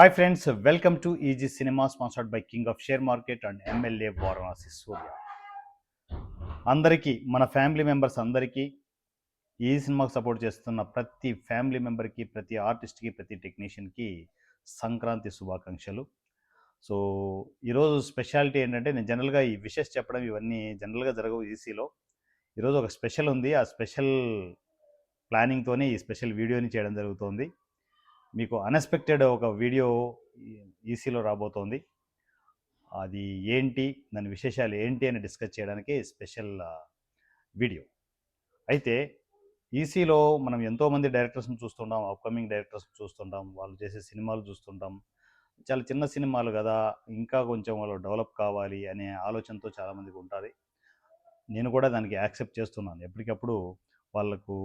Hi friends welcome to easy cinema sponsored by king of share market and MLA Varanasi Surya అందరికీ మన family members అందరికీ ఈ సినిమాకు support చేస్తున్న ప్రతి ఫ్యామిలీ మెంబర్కి ప్రతి ఆర్టిస్ట్కి ప్రతి టెక్నీషియన్కి సంక్రాంతి శుభాకాంక్షలు. సో ఈరోజు స్పెషాలిటీ ఏంటంటే నేను జనరల్గా ఈ విషెస్ చెప్పడం ఇవన్నీ జనరల్గా జరగవు ఈసీలో ఈరోజు ఒక స్పెషల్ ఉంది. ఆ స్పెషల్ ప్లానింగ్తోనే ఈ స్పెషల్ వీడియోని చేయడం జరుగుతోంది. మీకు అన్ఎక్స్పెక్టెడ్ ఒక వీడియో ఈసీలో రాబోతోంది. అది ఏంటి దాని విశేషాలు ఏంటి అని డిస్కస్ చేయడానికి స్పెషల్ వీడియో అయితే ఈసీలో మనం ఎంతోమంది డైరెక్టర్స్ని చూస్తుంటాం అప్కమింగ్ డైరెక్టర్స్ చూస్తుంటాం వాళ్ళు చేసే సినిమాలు చూస్తుంటాం. చాలా చిన్న సినిమాలు కదా ఇంకా కొంచెం వాళ్ళు డెవలప్ కావాలి అనే ఆలోచనతో చాలామందికి ఉంటుంది. నేను కూడా దానికి యాక్సెప్ట్ చేస్తున్నాను. ఎప్పటికప్పుడు వాళ్ళకు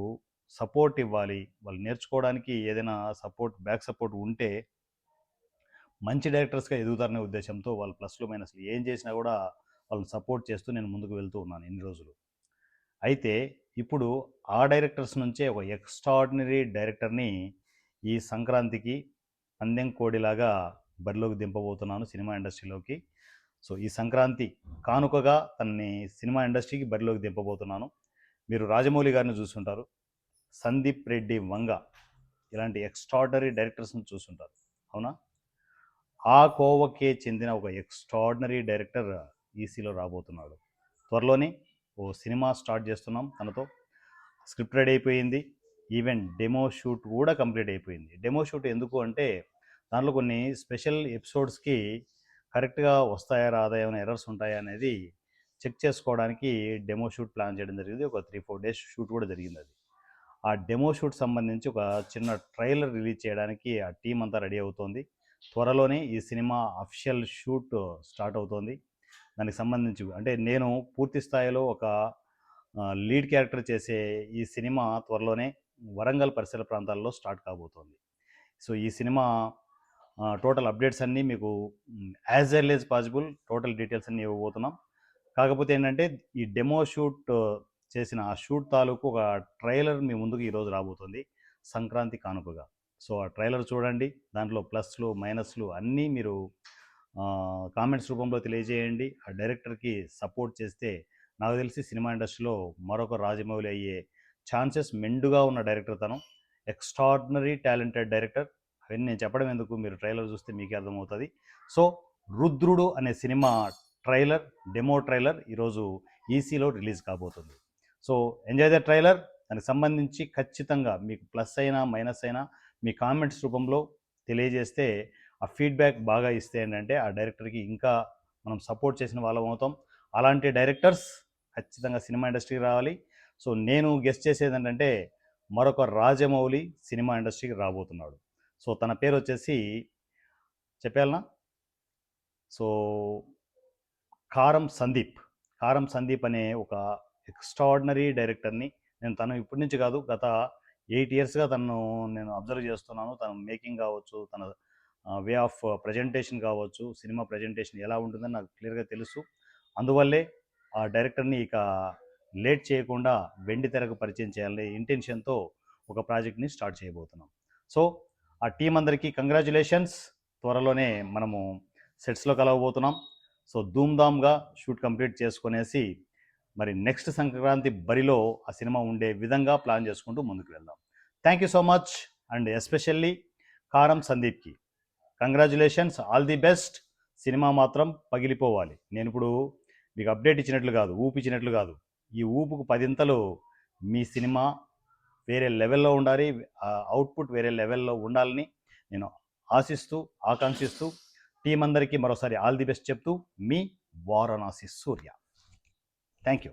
సపోర్ట్ ఇవ్వాలి. వాళ్ళు నేర్చుకోవడానికి ఏదైనా సపోర్ట్ బ్యాక్ సపోర్ట్ ఉంటే మంచి డైరెక్టర్స్గా ఎదుగుతారనే ఉద్దేశంతో వాళ్ళు ప్లస్లు మైనస్లు ఏం చేసినా కూడా వాళ్ళని సపోర్ట్ చేస్తూ నేను ముందుకు వెళ్తూ ఉన్నాను ఇన్ని రోజులు. అయితే ఇప్పుడు ఆ డైరెక్టర్స్ నుంచే ఒక ఎక్స్ట్రాడినరీ డైరెక్టర్ని ఈ సంక్రాంతికి పందెం కోడిలాగా బరిలోకి దింపబోతున్నాను సినిమా ఇండస్ట్రీలోకి. సో ఈ సంక్రాంతి కానుకగా తనని సినిమా ఇండస్ట్రీకి బరిలోకి దింపబోతున్నాను. మీరు రాజమౌళి గారిని చూస్తుంటారు సందీప్ రెడ్డి వంగ ఇలాంటి ఎక్స్ట్రాడనరీ డైరెక్టర్స్ని చూస్తుంటారు. అవునా? ఆ కోవకే చెందిన ఒక ఎక్స్ట్రాడినరీ డైరెక్టర్ ఈసీలో రాబోతున్నాడు. త్వరలోనే ఓ సినిమా స్టార్ట్ చేస్తున్నాం తనతో. స్క్రిప్ట్ రెడీ అయిపోయింది. ఈవెన్ డెమో షూట్ కూడా కంప్లీట్ అయిపోయింది. డెమో షూట్ ఎందుకు అంటే దాంట్లో కొన్ని స్పెషల్ ఎపిసోడ్స్కి కరెక్ట్గా వస్తాయా రాదా ఏమైనా ఎర్రర్స్ ఉంటాయా అనేది చెక్ చేసుకోవడానికి డెమో షూట్ ప్లాన్ చేయడం జరిగింది. ఒక త్రీ ఫోర్ డేస్ షూట్ కూడా జరిగింది అది. ఆ డెమో షూట్ సంబంధించి ఒక చిన్న ట్రైలర్ రిలీజ్ చేయడానికి ఆ టీం అంతా రెడీ అవుతోంది. త్వరలోనే ఈ సినిమా అఫిషియల్ షూట్ స్టార్ట్ అవుతోంది. దానికి సంబంధించి అంటే నేను పూర్తి స్థాయిలో ఒక లీడ్ క్యారెక్టర్ చేసే ఈ సినిమా త్వరలోనే వరంగల్ పరిసర ప్రాంతాల్లో స్టార్ట్ కాబోతోంది. సో ఈ సినిమా టోటల్ అప్డేట్స్ అన్నీ మీకు as early as possible total details అన్నీ ఇవ్వబోతున్నాం. కాకపోతే ఏంటంటే ఈ డెమో షూట్ చేసిన ఆ షూట్ తాలూకు ఒక ట్రైలర్ మీ ముందుకు ఈరోజు రాబోతుంది. సంక్రాంతి కానుకగా. సో ఆ ట్రైలర్ చూడండి. దాంట్లో ప్లస్లు మైనస్లు అన్నీ మీరు కామెంట్స్ రూపంలో తెలియజేయండి. ఆ డైరెక్టర్కి సపోర్ట్ చేస్తే నాకు తెలిసి సినిమా ఇండస్ట్రీలో మరొక రాజమౌళి అయ్యే ఛాన్సెస్ మెండుగా ఉన్న డైరెక్టర్ తను. Extraordinary talented director. అవన్నీ నేను చెప్పడం ఎందుకు? మీరు ట్రైలర్ చూస్తే మీకే అర్థమవుతుంది. సో రుద్రుడు అనే సినిమా ట్రైలర్ డెమో ట్రైలర్ ఈరోజు ఈసీలో రిలీజ్ కాబోతుంది. So enjoy the trailer. దానికి సంబంధించి ఖచ్చితంగా మీకు ప్లస్ అయినా మైనస్ అయినా మీ కామెంట్స్ రూపంలో తెలియజేస్తే ఆ ఫీడ్బ్యాక్ బాగా ఇస్తే ఏంటంటే ఆ డైరెక్టర్కి ఇంకా మనం సపోర్ట్ చేసిన వాళ్ళం అవుతాం. అలాంటి డైరెక్టర్స్ ఖచ్చితంగా సినిమా ఇండస్ట్రీకి రావాలి. సో నేను గెస్ట్ చేసేది ఏంటంటే మరొక రాజమౌళి సినిమా ఇండస్ట్రీకి రాబోతున్నాడు. సో తన పేరు వచ్చేసి చెప్పాలనా? సో కారం సందీప్. కారం సందీప్ అనే ఒక ఎక్స్ట్రాడినరీ డైరెక్టర్ని. నేను తను ఇప్పటి నుంచి కాదు గత ఎయిట్ ఇయర్స్గా తను నేను అబ్జర్వ్ చేస్తున్నాను. తన మేకింగ్ కావచ్చు తన వే ఆఫ్ ప్రజెంటేషన్ కావచ్చు సినిమా ప్రజెంటేషన్ ఎలా ఉంటుందని నాకు క్లియర్గా తెలుసు. అందువల్లే ఆ డైరెక్టర్ని ఇక లేట్ చేయకుండా వెండి తెరకు పరిచయం చేయాలనే ఇంటెన్షన్తో ఒక ప్రాజెక్ట్ని స్టార్ట్ చేయబోతున్నాం. సో ఆ టీం అందరికీ కంగ్రాచులేషన్స్. త్వరలోనే మనము సెట్స్లో కలవబోతున్నాం. సో ధూమ్ధామ్గా షూట్ కంప్లీట్ చేసుకునేసి మరి నెక్స్ట్ సంక్రాంతి బరిలో ఆ సినిమా ఉండే విధంగా ప్లాన్ చేసుకుంటూ ముందుకు వెళ్దాం. Thank you so much and especially కారం సందీప్కి. Congratulations all the best cinema మాత్రం పగిలిపోవాలి. నేను ఇప్పుడు మీకు అప్డేట్ ఇచ్చినట్లు కాదు ఊపు ఇచ్చినట్లు కాదు. ఈ ఊపుకు పదింతలు మీ సినిమా వేరే లెవెల్లో ఉండాలి అవుట్పుట్ వేరే లెవెల్లో ఉండాలని నేను ఆశిస్తూ ఆకాంక్షిస్తూ టీం అందరికీ మరోసారి ఆల్ ది బెస్ట్ చెప్తూ మీ వారణాసి సూర్య. Thank you